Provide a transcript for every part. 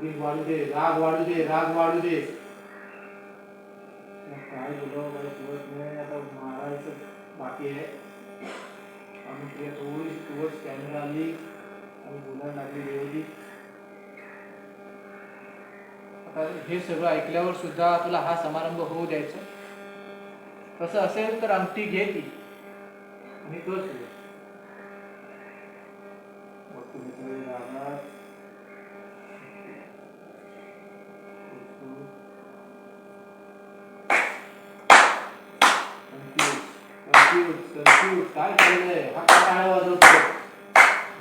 Loading वाढू दे राग वाढू दे राग वाढू दे. काय बोलावं काही कळत नाही आता मारायचं बाकी आहे. आम्ही तुला थोडी टुवर्ड्स कॅमेरा आली आणि बोलायला लागली देवली आता हे सगळं ऐकल्यावर सुद्धा तुला हा समारंभ होऊ द्यायचा. तसं असेल तर आमटी घे ती. आणि तोच घे. मग तुम्ही सगळे राहणार Confused, काय चाललंय हा काय वाजवतो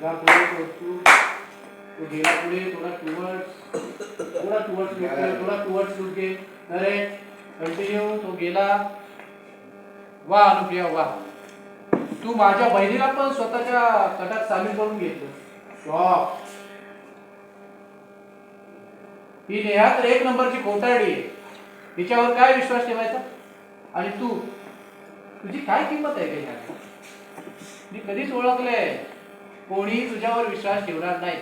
जा पुढे तू गेला पुढे थोडा टुवर्ड्स थोडा टुवर्ड्स थोडा टुवर्ड्स घे अरे कंटिन्यू तो गेला वा अनुप्रिया वा तू माझ्या बहिणीला पण स्वतःच्या कटात सामील करून घेतो शॉक ही नेहा तर एक नंबरची कोटारडी आहे. तिच्यावर काय विश्वास ठेवायचा? आणि तू? तुझी काय किंमत आहे का? मी कधीच ओळखलंय. कोणी तुझ्यावर विश्वास ठेवणार नाही.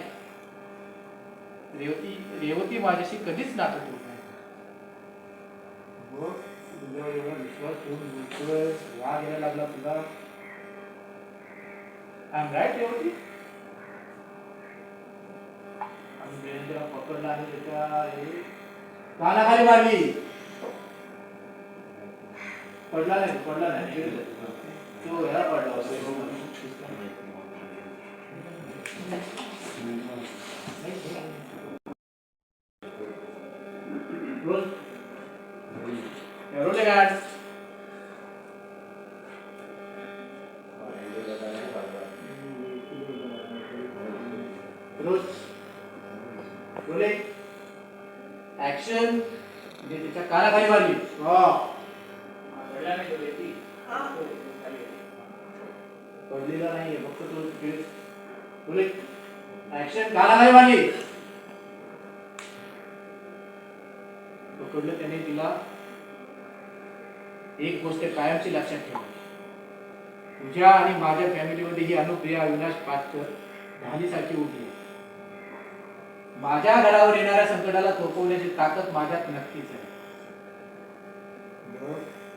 रेवती रेवती माझ्याशी कधीच नातं ठेवत नाही. विश्वास ठेवून बोलतोय राग यायला लागला तुला? I am right Revati? आणि जयेंद्रला पकडला आणि त्याच्या कानाखाली मारली. पडला नाही पडला नाही. तो ह्याला पडला रोल रोल गाड रोल रोले ऍक्शन म्हणजे त्याच्या कानाखाली मारली. वा पडलेला नाहीये फक्त तो खेळ बोले ऍक्शन कानाखाली मारली पकडलं त्याने तिला एक गोष्ट कायमची लक्षात ठेव तुझ्या आणि माझ्या फॅमिलीमध्ये ही अनुप्रिया अविनाश पाचकर ढालीसारखी उठली माझ्या घरावर येणाऱ्या संकटाला थोपवण्याची ताकद माझ्यात नक्कीच आहे.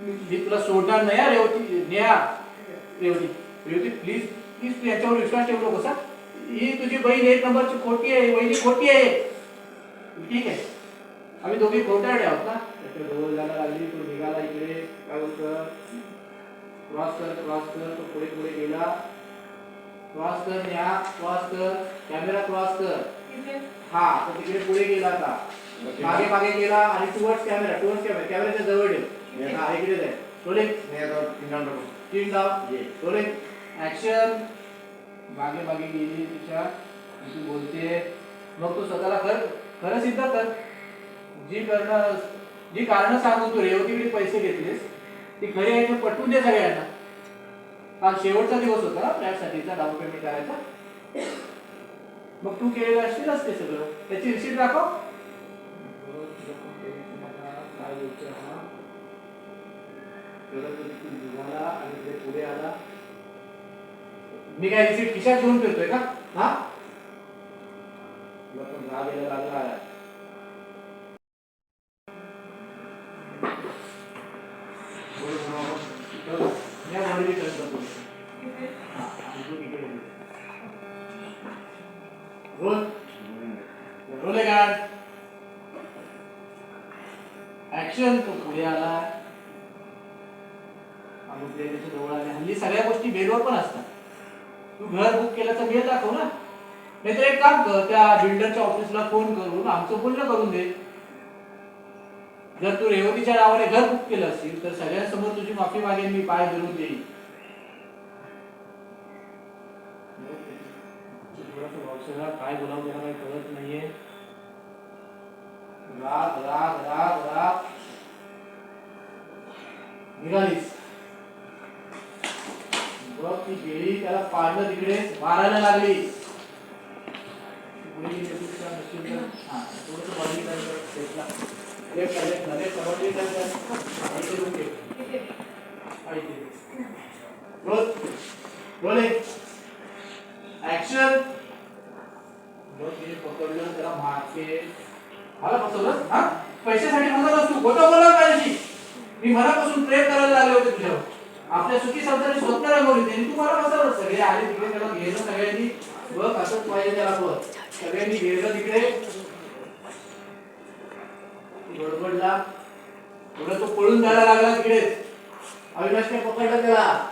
मी तुला सोडणार नाही हा, रेवती नेहा रेवती. रेवती प्लीज प्लीज तू याच्यावर विश्वास ठेवू नकोस हा. ही तुझी बहीण एक नंबरची खोटी आहे वहिनी खोटी आहे. ठीक आहे. आम्ही दोघी खोटारडे आहोत ना जवळ जायला लागली तो निघाला इकडे. काय बोलतं? क्रॉस कर क्रॉस कर तो पुढे पुढे गेला. क्रॉस कर नेहा क्रॉस कर. कॅमेरा क्रॉस कर. हा तो तिकडे पुढे गेला आता. मागे मागे गेला आणि टुवर्ड्स कॅमेरा टुवर्ड्स कॅमेरा कॅमेऱ्याच्या जवळ ठेव. हा इकडे जाय थोडे तीन डाव थोडे ऍक्शन मागे मागे गेली तिच्या तू बोलते मग तू स्वतःला कर खरं सिद्ध कर जी करणं जी कारण सांगून तू रेवतीकडे पैसे घेतलेस ती खरी आहे तर पटवून दे सगळ्यांना काल शेवटचा दिवस होता ना फ्लॅटसाठीचा डाऊन पेमेंट करायचा मग तू केलेलं असशीलच ते सगळं त्याची रिसिट दाखव निघाला आणि ते पुढे आला मी काय रिसिट खिशात घेऊन फिरतोय का? हा? तुला पण राग यायला लागला आहे. रोल. रोल ऍक्शन तो पुढे आला. त्याच्याजवळ आले. हल्ली सगळ्या गोष्टी बेलवर पण असतात. तू घर बुक केल्याचा मेल दाखव ना. नाहीतर एक काम कर त्या बिल्डरच्या ऑफिसला फोन करून आमचं बोलणं करून दे. जर तू रेवतीच्या नावाने घर बुक केलं असेल तर सगळ्यांसमोर तुझी माफी मागेन मी पाय धरून भावसेला काय बोलावं त्याला काही कळत नाहीये. राग राग राग राग. निघालीस. ती गेली त्याला पाडलं तिकडे मारायला लागली. पुढे गेली होती तुला नशीब. हा, थोडंसं तिने पकडलं त्याला मारते. मला फसवलं? हा? पैशासाठी म्हणत तू. खोटं बोलला माझ्याशी? मी मनापासून प्रेम करायला लागले होते तुझ्यावर. आपल्या सुखी संसाराची स्वप्न रंगवली. त्यांनी तू मला सगळे आले तिकडे त्याला घेणं सगळ्यांनी बघ असंच पाहिजे त्याला बघ. सगळ्यांनी घेतलं तिकडे. गडबडला. पुढे तो पळून जायला लागला तिकडे. अविनाशने पकडलं त्याला.